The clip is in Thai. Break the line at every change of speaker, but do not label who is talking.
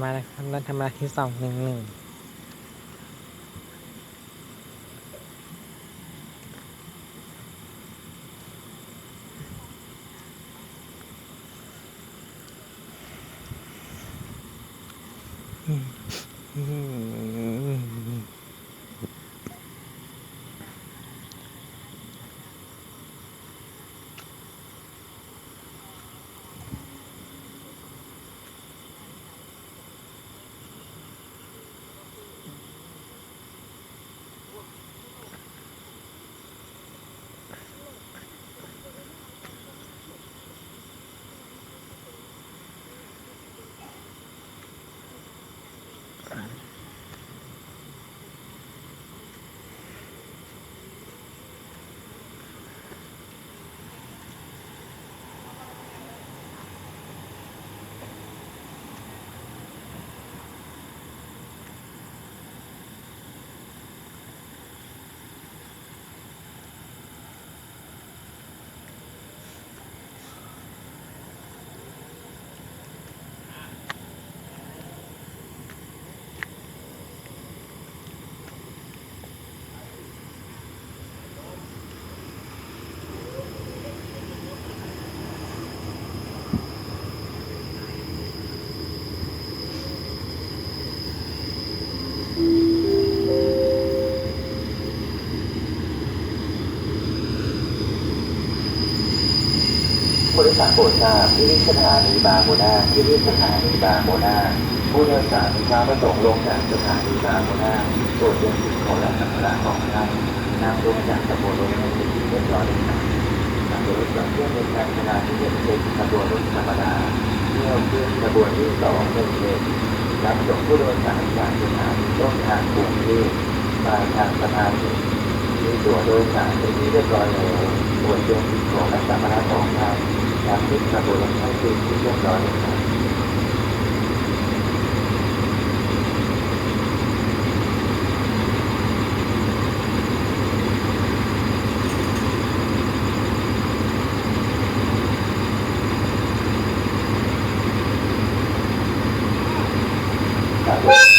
มาแล้วครับรัฐบาลที่สองหนึ่งหนึ่ง
ผู้โดยสารโปรดทราบที่นี่สถานีบาโมนาที่นี่สถานีบาโมนาผู้โดยสารมีควาประสงค์ลงจากสถานีบาโมนาโปรดยังสิ่งของและสัมภาระของท่านนำลงจากขบวนรถในสิ่งที่เรียบร้อยแล้วครับนำรถจากเครื่องในการขนาดที่เป็นเป็นขบวนรถธรรมดาเที่ยวขึ้นขบวนที่สองหนึ่งเจ็ดรับส่งผู้โดยสารจากสถานีต้นทางกรุงเทพปลายทางสถานีมีตั๋วโดยสารเป็นที่เรียบร้อยแล้วตรวจเช็คสิ่งของและสัมภาระของท่าน คิดกระบวนการคือคิดเรียบร้อยนะครับ Thank you.